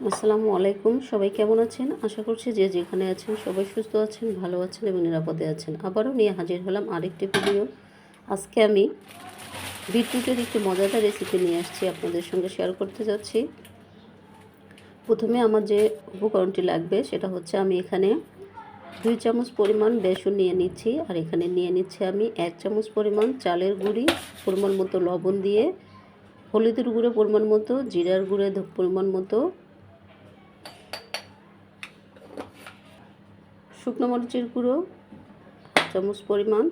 আসসালামু আলাইকুম। সবাই কেমন আছেন? আশা করছি যে যেখানে আছেন সবাই সুস্থ আছেন, ভালো আছেন এবং নিরাপদে আছেন। আবারও নিয়ে হাজির হলাম আরেকটি ভিডিও। আজকে আমি বিটরুটের একটি মজাদার রেসিপি নিয়ে আসছি, আপনাদের সঙ্গে শেয়ার করতে যাচ্ছি। প্রথমে আমার যে উপকরণটি লাগবে, সেটা হচ্ছে আমি এখানে দুই চামচ পরিমাণ বেসন নিয়ে নিচ্ছি, আর এখানে নিয়ে নিচ্ছি আমি এক চামচ পরিমাণ চালের গুঁড়ি, পরিমাণ মতো লবণ দিয়ে, হলুদের গুঁড়ো পরিমাণ মতো, জিরার গুঁড়ো পরিমাণ মতো শুকনো মরিচের গুঁড়ো, চামচ পরিমাণ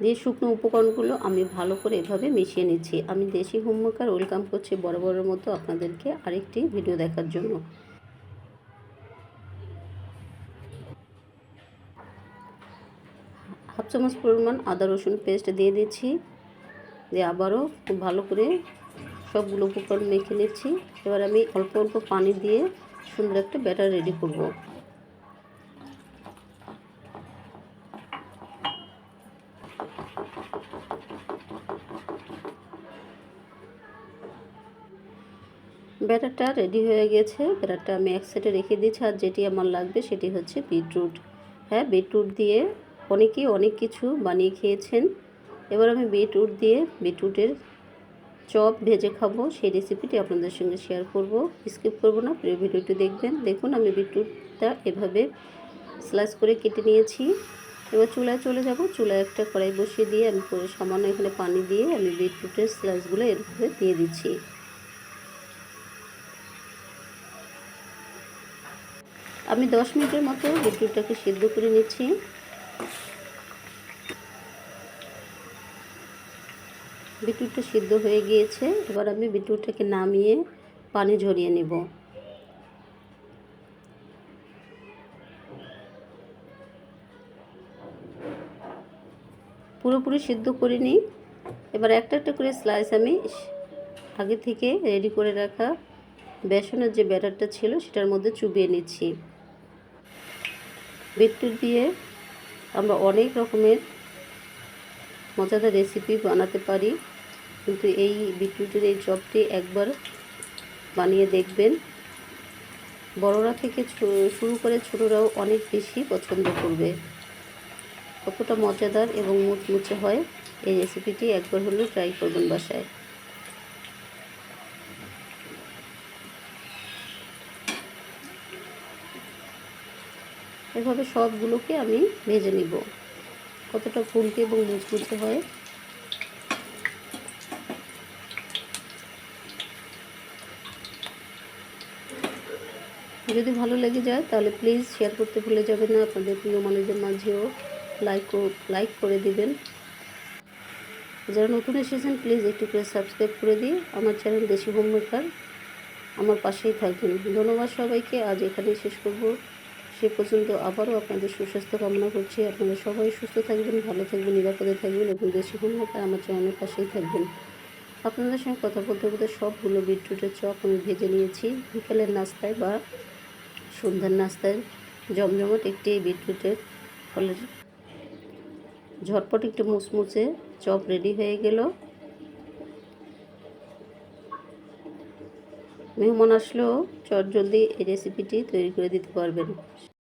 দিয়ে শুকনো উপকরণগুলো আমি ভালো করে এভাবে মিশিয়ে নিচ্ছি। আমি দেশি হোমমেকার ওয়েলকাম করছি বড় বড় মতো আপনাদেরকে আরেকটি ভিডিও দেখার জন্য। হাফ চামচ পরিমাণ আদা রসুন পেস্ট দিয়ে দিচ্ছি। দিয়ে আবারও খুব ভালো করে সবগুলো উপকরণ মেখে নিচ্ছি। এবার আমি অল্প অল্প পানি দিয়ে সুন্দর একটা ব্যাটার রেডি করব। ব্যাটারটা রেডি হয়ে গেছে। ব্যাটারটা আমি এক সাইডে রেখে দিয়েছি আর যেটি আমার লাগবে সেটি হচ্ছে বিটরুট। হ্যাঁ বিটরুট দিয়ে অনেকেই অনেক কিছু বানিয়ে খেয়েছেন। এবার আমি বিটরুট দিয়ে বিটরুটের চপ ভেজে খাব। সেই রেসিপিটি আপনাদের সঙ্গে শেয়ার করব। স্কিপ করব না প্রিয় ভিডিওটি দেখবেন। দেখুন, আমি বিটরুটটা এভাবে স্লাইস করে কেটে নিয়েছি। এবার চুলায় চলে যাব। চুলায় একটা কড়াই বসিয়ে দিয়ে আমি সামান্য এখানে পানি দিয়ে আমি বিটরুটের স্লাইসগুলো এর উপরে দিয়ে দিচ্ছি। আমি দশ মিনিটের মতো বিটরুটটাকে সিদ্ধ করে নিচ্ছি। বিটরুটটা সিদ্ধ হয়ে গিয়েছে, এবার আমি বিটরুটটাকে নামিয়ে পানি ঝরিয়ে নেব। পুরোপুরি সিদ্ধ করে নিই। এবার একটা একটা করে স্লাইস আমি আগে থেকে রেডি করে রাখা বেসনের যে ব্যাটারটা ছিল, সেটার মধ্যে চুবিয়ে নিচ্ছি। বিটরুট দিয়ে আমরা অনেক রকমের মজাদার রেসিপি বানাতে পারি। কিন্তু এই বিটরুটের এই চপটি একবার বানিয়ে দেখবেন। বড়রা থেকে শুরু করে ছোটরাও অনেক বেশি পছন্দ করবে। কতটা মজাদার এবং মুচমুচে হয় এই রেসিপিটি একবার হলেও ট্রাই করবেন বাসায়। এভাবে সবগুলোকে আমি ভেজে নিব। কতটা ফুলকে এবং মুচমুচে হয়। যদি ভালো লেগে যায়, তাহলে প্লিজ শেয়ার করতে ভুলে যাবেন না। আপনাদের প্রিয় মানুষদের মাঝেও লাইক লাইক করে দিবেন। যারা নতুন এসেছেন প্লিজ একটু করে সাবস্ক্রাইব করে দিয়ে আমার চ্যানেল দেশি হোম আমার পাশেই থাকবেন ধন্যবাদ সবাইকে। আজ এখানেই শেষ করব। সে পর্যন্ত আবারও আপনাদের সুস্বাস্থ্য কামনা করছি। আপনারা সবাই সুস্থ থাকবেন, ভালো থাকবেন, নিরাপদে থাকবেন এবং দেশি হোম মেকার আমার চ্যানেলের পাশেই থাকবেন। আপনাদের সঙ্গে কথা বলতে বলতে সবগুলো বিটরুটের চপ আমি ভেজে নিয়েছি। বিকেলের নাস্তায় বা সন্ধ্যার নাস্তায় জমজমট একটি বিটরুটের ফলের ঝটপট একটু মুচমুচে চপ রেডি হয়ে গেল। মেহমান আসলেও চটজলদি এই রেসিপিটি তৈরি করে দিতে পারবেন।